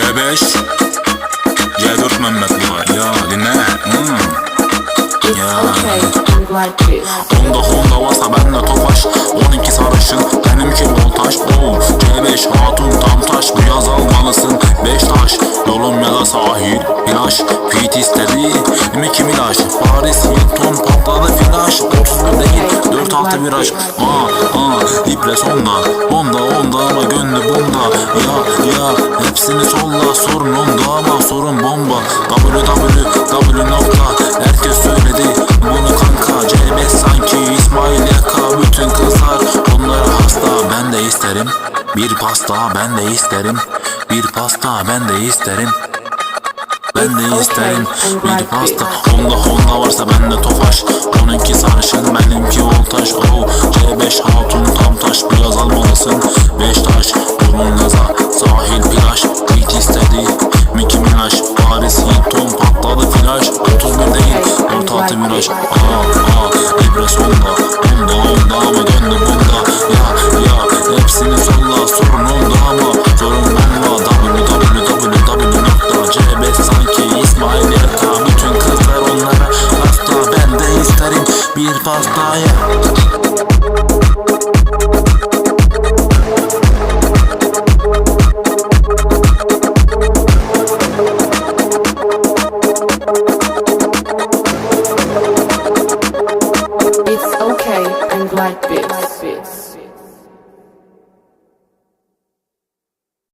C5 C4 Mehmet bu Ya dinle. Hmm. Ya. Okay, I'm glad to. Honda varsa bende tofaş. 12 sarışın benimki voltaj oh, C5 hatun tam taş bu yaz almalısın. 5 taş. Yolum ya da sahil Flash Pit istedi. Mickey Milaş Paris Hilton patladı flash 31 değil 4 altı viraj Aa aa İpres onda Onda onda ama gönlü bunda. Ya ya hepsini solla. Sorun onda ama sorun bomba. Www nokta. Herkes söyledi bunu kanka. C5 sanki İsmail Yaka. Bütün kızlar onlara hasta. Ben de isterim bir pasta. Ben de isterim bir pasta. Ben de isterim. Ben de isterim bir pasta. Honda Honda varsa bende tofaş hatun tam taş biraz almalısın. 5 taş Burun gaza sahil plaj. Beat istedi Mickey Minaj Paris Hilton patladı flash 31 değil 46 viraj. Aa aa İbres onda Onda ama döndü bunda. Ya ya hepsini solla sorun onda ama. Sorun bomba www.c5 sanki İsmail Yaka Bütün kızlar onlara hasta ben de isterim. Bir pastaya It's okay and like this.